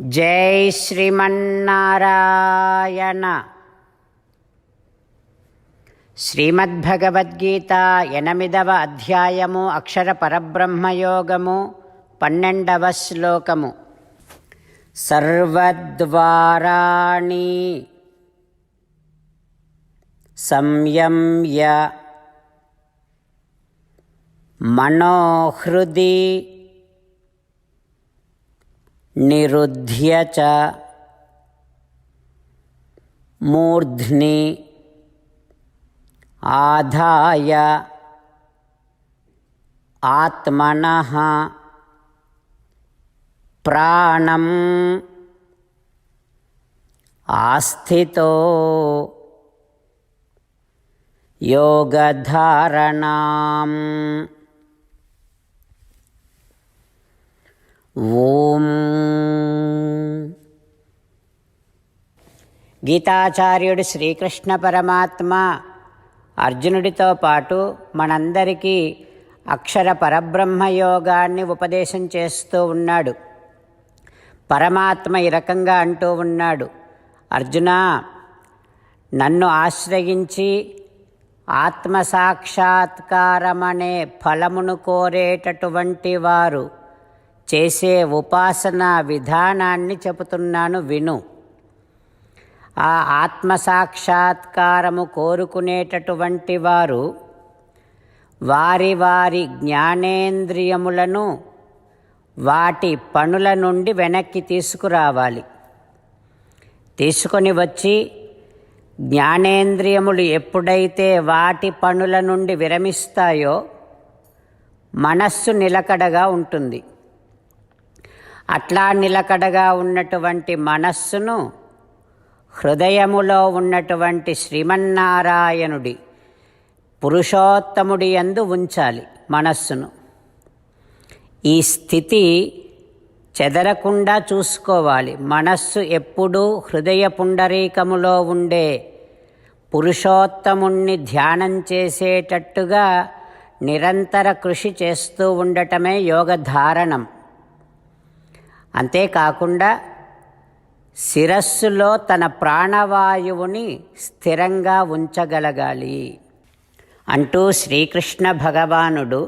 జై శ్రీమన్నారాయణ. శ్రీమద్భగవద్గీత ఎనిమిదవ అధ్యాయము అక్షర పరబ్రహ్మయోగము పన్నెండవ శ్లోకము. సర్వద్వారాణి సంయమ్య మనోహృది నిరుధ్య చ మూర్ధ్ని ఆదాయ ఆత్మన ప్రాణం ఆస్థితో యోగధారణాం ఓం. గీతాచార్యుడు శ్రీకృష్ణ పరమాత్మ అర్జునుడితో పాటు మనందరికీ అక్షర పరబ్రహ్మ యోగాన్ని ఉపదేశం చేస్తూ ఉన్నాడు. పరమాత్మ ఈ రకంగా అంటూ ఉన్నాడు. అర్జున నన్ను ఆశ్రయించి ఆత్మసాక్షాత్కారమనే ఫలమును కోరేటటువంటి వారు చేసే ఉపాసన విధానాన్ని చెబుతున్నాను విను. ఆ ఆత్మసాక్షాత్కారము కోరుకునేటటువంటి వారు వారి వారి జ్ఞానేంద్రియములను వాటి పనుల నుండి వెనక్కి తీసుకురావాలి. తీసుకొని వచ్చి జ్ఞానేంద్రియములు ఎప్పుడైతే వాటి పనుల నుండి విరమిస్తాయో మనస్సు నిలకడగా ఉంటుంది. అట్లా నిలకడగా ఉన్నటువంటి మనస్సును హృదయములో ఉన్నటువంటి శ్రీమన్నారాయణుడి పురుషోత్తముడి యందు ఉంచాలి మనస్సును. ఈ స్థితి చెదరకుండా చూసుకోవాలి. మనస్సు ఎప్పుడూ హృదయ పుండరీకములో ఉండే పురుషోత్తముణ్ణి ధ్యానం చేసేటట్టుగా నిరంతర కృషి చేస్తూ ఉండటమే యోగధారణం. అంతేకాకుండా శిరస్సులో తన ప్రాణవాయువుని స్థిరంగా ఉంచగలగాలి అంటూ శ్రీకృష్ణ భగవానుడు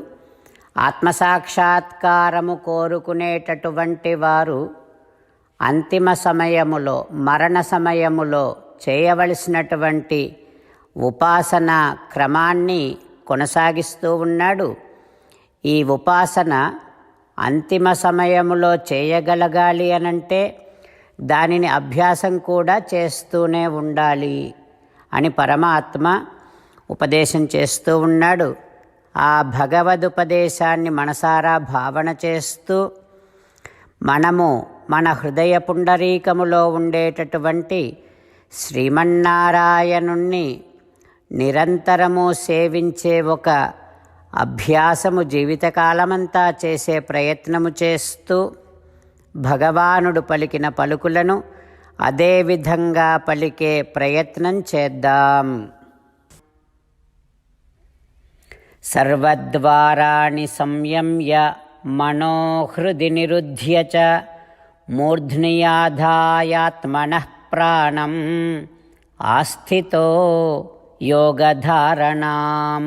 ఆత్మసాక్షాత్కారము కోరుకునేటటువంటి వారు అంతిమ సమయములో మరణ సమయములో చేయవలసినటువంటి ఉపాసన క్రమాన్ని కొనసాగిస్తూ ఉన్నాడు. ఈ ఉపాసన అంతిమ సమయములో చేయగలగాలి అనంటే దానిని అభ్యాసం కూడా చేస్తూనే ఉండాలి అని పరమాత్మ ఉపదేశం చేస్తూ ఉన్నాడు. ఆ భగవదుపదేశాన్ని మనసారా భావన చేస్తూ మనము మన హృదయ పుండరీకములో ఉండేటటువంటి శ్రీమన్నారాయణుణ్ణి నిరంతరము సేవించే ఒక అభ్యాసము జీవితకాలమంతా చేసే ప్రయత్నము చేస్తూ భగవానుడు పలికిన పలుకులను అదేవిధంగా పలికే ప్రయత్నం చేద్దాం. సర్వద్వారాణి సంయమ్య మనోహృది నిరుధ్య చ మూర్ధ్నియాధాయాత్మనః ప్రాణం ఆస్థితో యోగధారణాం.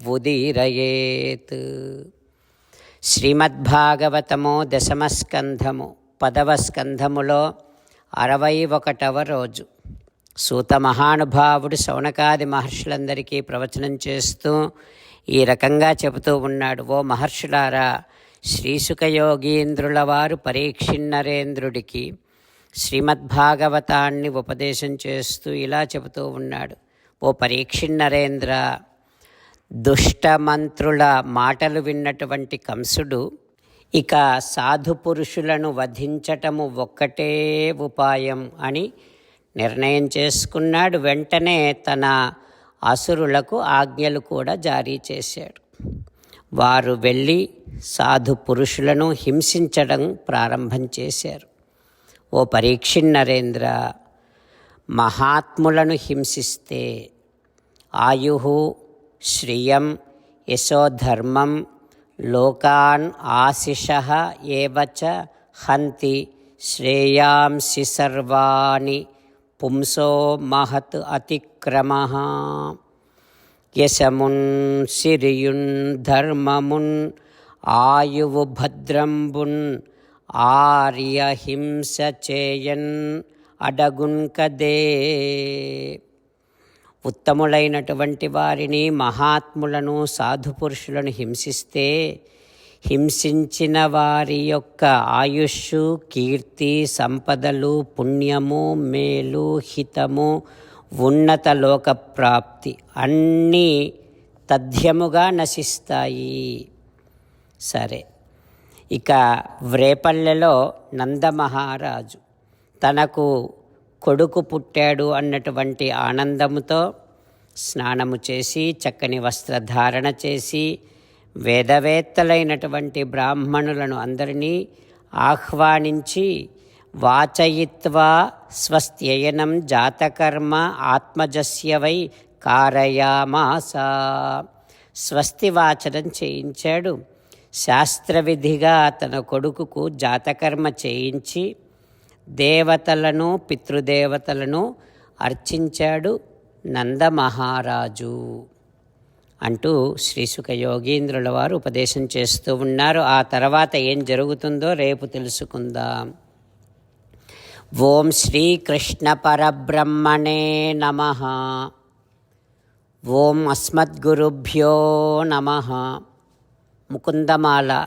ఉదీరయేత్ శ్రీమద్భాగవతము దశమస్కంధము పదవ స్కంధములో అరవై ఒకటవ రోజు. సూత మహానుభావుడు శౌనకాది మహర్షులందరికీ ప్రవచనం చేస్తూ ఈ రకంగా చెబుతూ ఉన్నాడు ఓ మహర్షులారా శ్రీసుఖయోగీంద్రుల వారు పరీక్షిన్నరేంద్రుడికి శ్రీమద్భాగవతాన్ని ఉపదేశం చేస్తూ ఇలా చెబుతూ ఉన్నాడు ఓ పరీక్షిన్నరేంద్ర దుష్టమంత్రుల మాటలు విన్నటువంటి కంసుడు ఇక సాధు పురుషులను వధించటము ఒక్కటే ఉపాయం అని నిర్ణయం చేసుకున్నాడు. వెంటనే తన అసురులకు ఆజ్ఞలు కూడా జారీ చేశాడు. వారు వెళ్ళి సాధు పురుషులను హింసించడం ప్రారంభం చేశారు. ఓ పరీక్షిన్నరేంద్ర మహాత్ములను హింసిస్తే ఆయు శ్రియం యశోధర్మం లోకాన్ ఆశిష ఏవచ హంతి శ్రేయాంసి సర్వాణి పుంసో మహత్ అతిక్రమ యశమున్ సిరియున్ ధర్మమున్ ఆయువు భద్రంబున్ ఆర్యహింస చేయన్ అడగున్కదే ఉత్తములైనటువంటి వారిని మహాత్ములను సాధుపురుషులను హింసిస్తే హింసించిన వారి యొక్క ఆయుష్ కీర్తి సంపదలు పుణ్యము మేలు హితము ఉన్నత లోక ప్రాప్తి అన్నీ తథ్యముగా నశిస్తాయి. సరే. ఇక వ్రేపల్లెలో నందమహారాజు తనకు కొడుకు పుట్టాడు అన్నటువంటి ఆనందముతో స్నానము చేసి చక్కని వస్త్రధారణ చేసి వేదవేత్తలైనటువంటి బ్రాహ్మణులను అందరినీ ఆహ్వానించి వాచయిత్వా స్వస్త్యయనం జాతకర్మ ఆత్మజస్యవై కారయామాస. స్వస్తి వాచనం చేయించాడు. శాస్త్రవిధిగా తన కొడుకుకు జాతకర్మ చేయించి దేవతలను పితృదేవతలను అర్చించాడు నందమహారాజు. అంటూ శ్రీసుఖ యోగీంద్రుల వారు ఉపదేశం చేస్తూ ఉన్నారు. ఆ తర్వాత ఏం జరుగుతుందో రేపు తెలుసుకుందాం. ఓం శ్రీకృష్ణ పరబ్రహ్మణే నమ. ఓం అస్మద్గురుభ్యో నమ. ముకుందమాల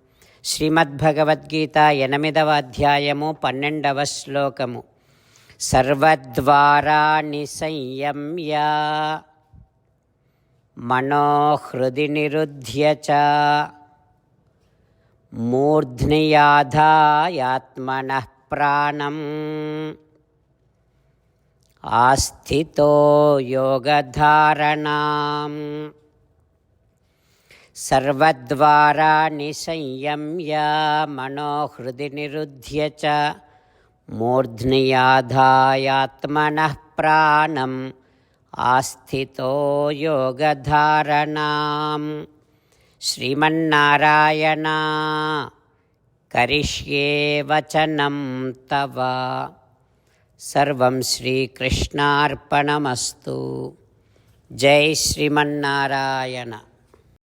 శ్రీమద్భగవద్గీత ఎనిమిదవ అధ్యాయము పన్నెండవ శ్లోకము. సర్వద్వారాణి సంయమ్య మనోహృది నిరుధ్య చ మూర్ధ్నియాధాయాత్మనః ప్రాణం. ఆస్థితో యోగధారణాం. సర్వద్వారాణి సంయమ్య మనోహృది నిరుధ్య చ మూర్ధ్నియాధాయాత్మనః ప్రాణం ఆస్థితో యోగధారణాం శ్రీమన్నారాయణ కరిష్యే వచనం తవ సర్వం శ్రీకృష్ణార్పణమస్తు జై శ్రీమన్నారాయణ